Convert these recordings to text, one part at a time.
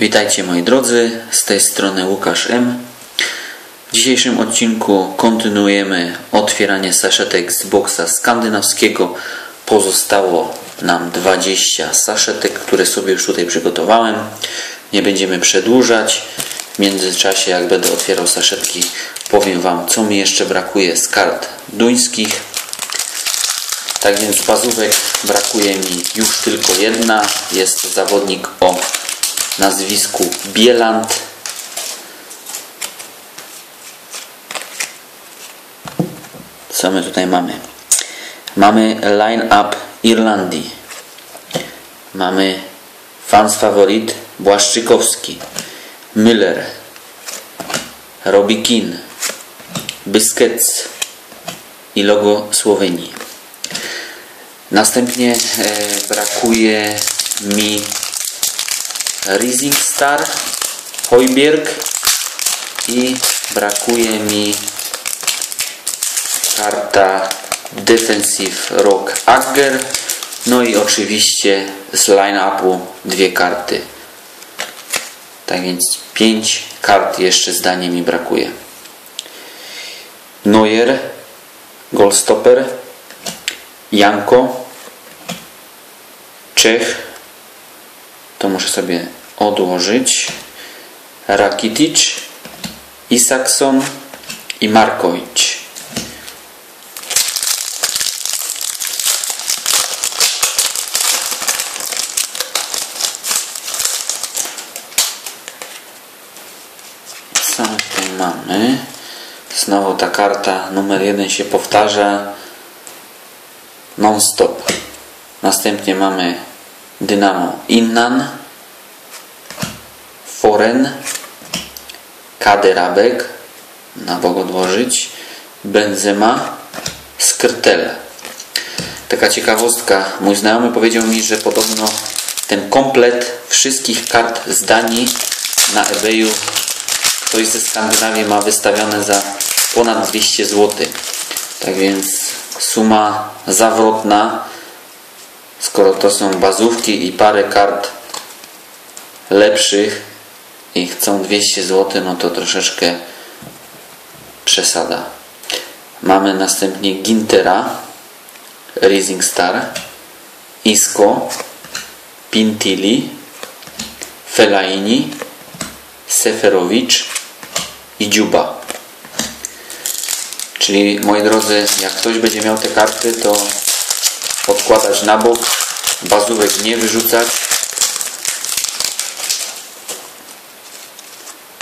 Witajcie moi drodzy, z tej strony Łukasz M. W dzisiejszym odcinku kontynuujemy otwieranie saszetek z boksa skandynawskiego. Pozostało nam 20 saszetek, które sobie już tutaj przygotowałem. Nie będziemy przedłużać. W międzyczasie jak będę otwierał saszetki powiem Wam co mi jeszcze brakuje z kart duńskich. Tak więc bazówek brakuje mi już tylko jedna. Jest to zawodnik o nazwisku Bieland. Co my tutaj mamy? Mamy line-up Irlandii. Mamy fans faworit Błaszczykowski, Müller, Robikin, Busquets i logo Słowenii. Następnie e, brakuje mi Rising Star, Hojbjerg i brakuje mi karta Defensive Rock Agger. No i oczywiście z line-upu dwie karty. Tak więc 5 kart jeszcze zdanie mi brakuje. Neuer Goldstopper Janko Czech to muszę sobie odłożyć. Rakitic Isakson i Markowicz co tutaj mamy? Znowu ta karta numer jeden się powtarza non stop następnie mamy Dynamo Innan Foren Kaderabek na bok odłożyć Benzema Skrtel taka ciekawostka. Mój znajomy powiedział mi, że podobno ten komplet wszystkich kart z Danii na eBayu ktoś ze Skandynawii ma wystawione za ponad 200 zł tak więc suma zawrotna skoro to są bazówki i parę kart lepszych i chcą 200 zł no to troszeczkę przesada. Mamy następnie Gintera Rising Star Isco Pintili Fellaini Seferowicz i Dziuba. Czyli moi drodzy jak ktoś będzie miał te karty to podkładać na bok bazówek nie wyrzucać.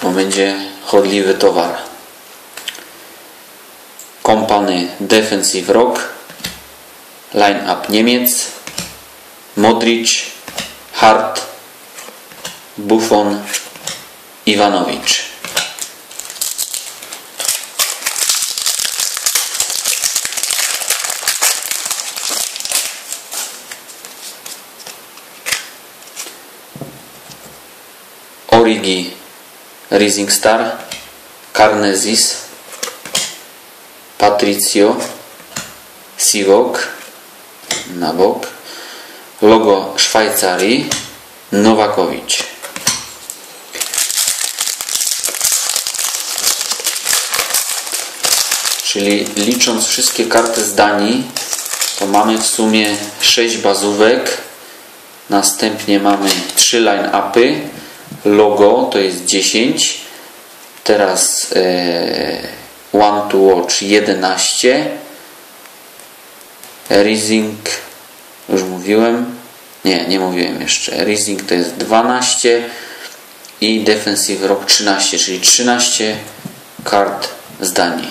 Bo będzie chodliwy towar. Kompany Defensive Rock line-up Niemiec Modric Hart Buffon Iwanowicz Origi Rising Star Carnesis Patricio Sivok na bok logo Szwajcarii Nowakowicz. Czyli licząc wszystkie karty z Danii to mamy w sumie 6 bazówek następnie mamy 3 line-upy logo to jest 10 teraz e, one to watch 11 Rising już mówiłem. Nie, nie mówiłem jeszcze. Rising to jest 12 i Defensive Rock 13 czyli 13 kart z Danii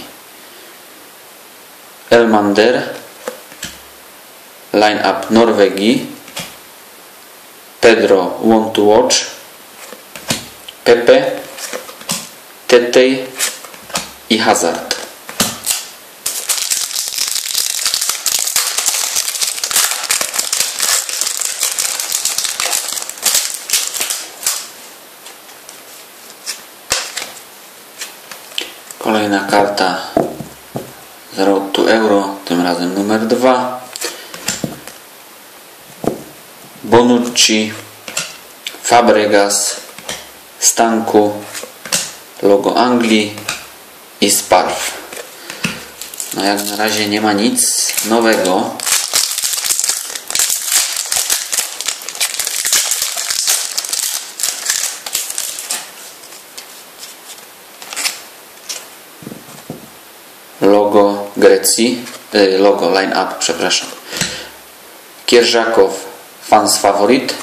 Elmander line-up Norwegii Pedro Want to Watch Pepe Tetej i Hazard. Kolejna karta z Road Euro tym razem numer 2 Bonucci Fabregas Stanku, logo Anglii i Sparf. No jak na razie nie ma nic nowego. Logo Grecji, y, logo line up, przepraszam. Kierżakow fans faworit,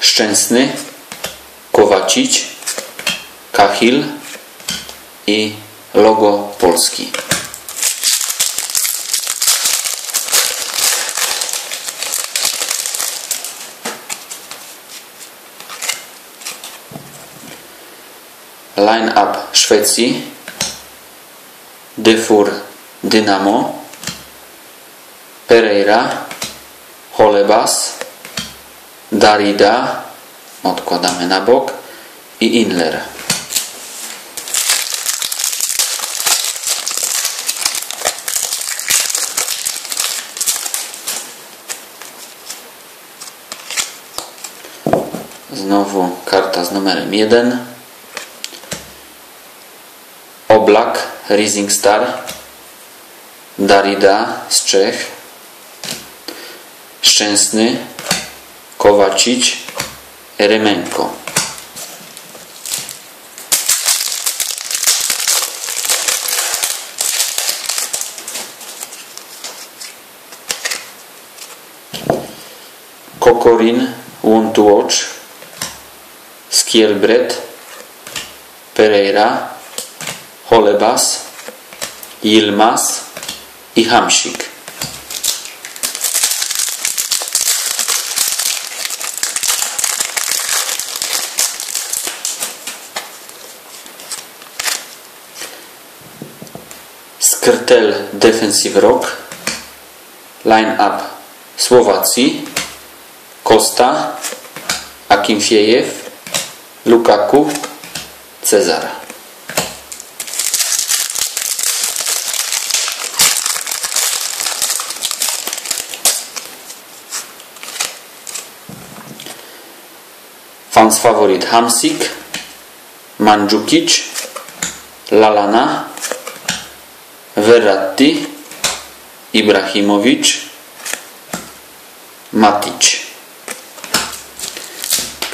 Szczęsny, Kowacić, Kachil i logo Polski. Line-up Szwecji Dyfur Dynamo Pereira Holebas Darida odkładamy na bok i Inler. Znowu karta z numerem 1. Oblak Rising Star. Darida z Czech. Szczęsny Kowacić Remenko. Kokorin Want to Watch Skielbret Pereira Holebas Yilmaz i Hamsik. Skrtel Defensive Rock Line-up Słowacji Costa Akimfiejew Lukaku Cezar. Fans favorit Hamsik Mandzukic Lalana Verratti Ibrahimowicz Matic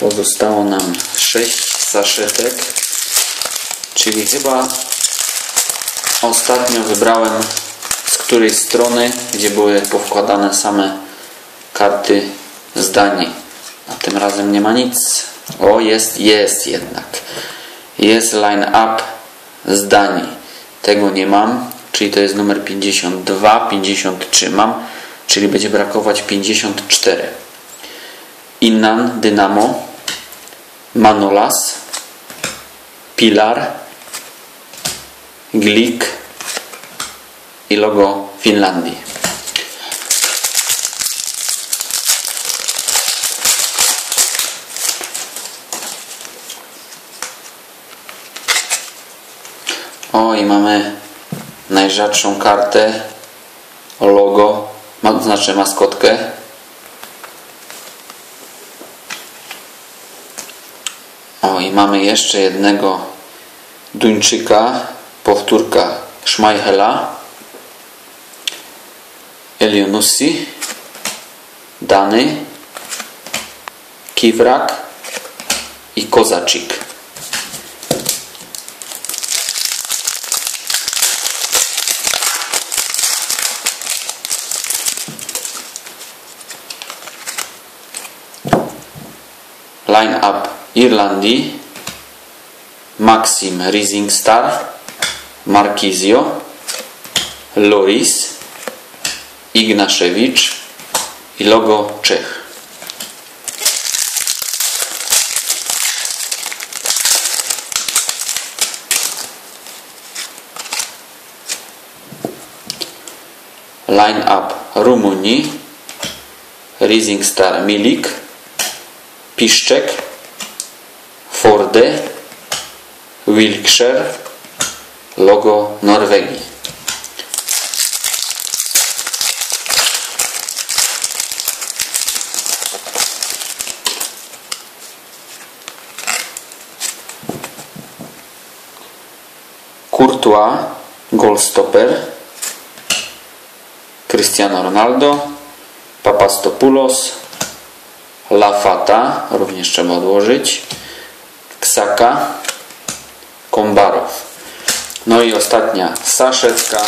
Pozostało nam 6 saszetek czyli chyba ostatnio wybrałem z której strony gdzie były powkładane same karty zdań a tym razem nie ma nic. O jest, jest jednak. Jest line up zdań tego nie mam czyli to jest numer 52, 53 mam, czyli będzie brakować 54. Innan, Dynamo, Manolas, Pilar, Glik i logo Finlandii. O i mamy najrzadszą kartę o logo, znaczy maskotkę. O i mamy jeszcze jednego Duńczyka, powtórka Schmeichela, Elionussi, Dany, Kiwrak i Kozaczyk. line-up Irlandii Maxim Rising Star Markizio Loris Ignaszewicz i logo Czech. Line-up Rumunii Rising Star Milik Piszczek, D. Wilkshire. Logo Norwegii. Courtois, Goldstopper, Cristiano Ronaldo, Papastopoulos, Lafata, również trzeba odłożyć, Ksaka, Kombarow. No i ostatnia saszetka.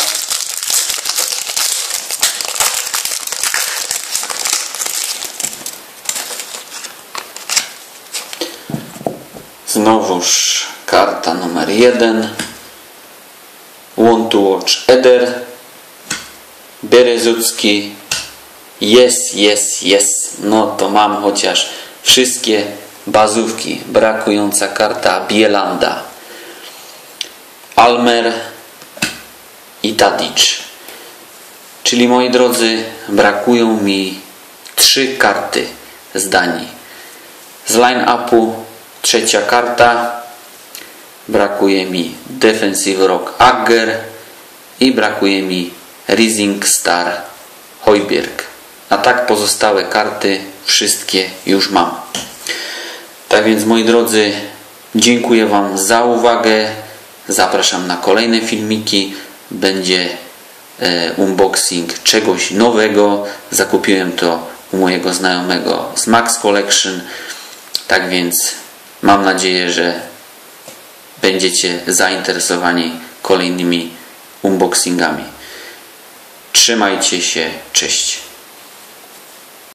Znowuż karta numer jeden. Want to watch Eder. Berezucki. Jest, jest, jest. No to mam chociaż wszystkie bazówki. Brakująca karta Bielanda. Almer i Tadic. Czyli moi drodzy, brakują mi trzy karty z Danii. Z line-upu trzecia karta. Brakuje mi Defensive Rock Agger i brakuje mi Rising Star Hojbjerg. A tak pozostałe karty wszystkie już mam. Tak więc moi drodzy, dziękuję Wam za uwagę. Zapraszam na kolejne filmiki. Będzie e, unboxing czegoś nowego. Zakupiłem to u mojego znajomego z Max Collection. Tak więc mam nadzieję, że będziecie zainteresowani kolejnymi unboxingami. Trzymajcie się, cześć.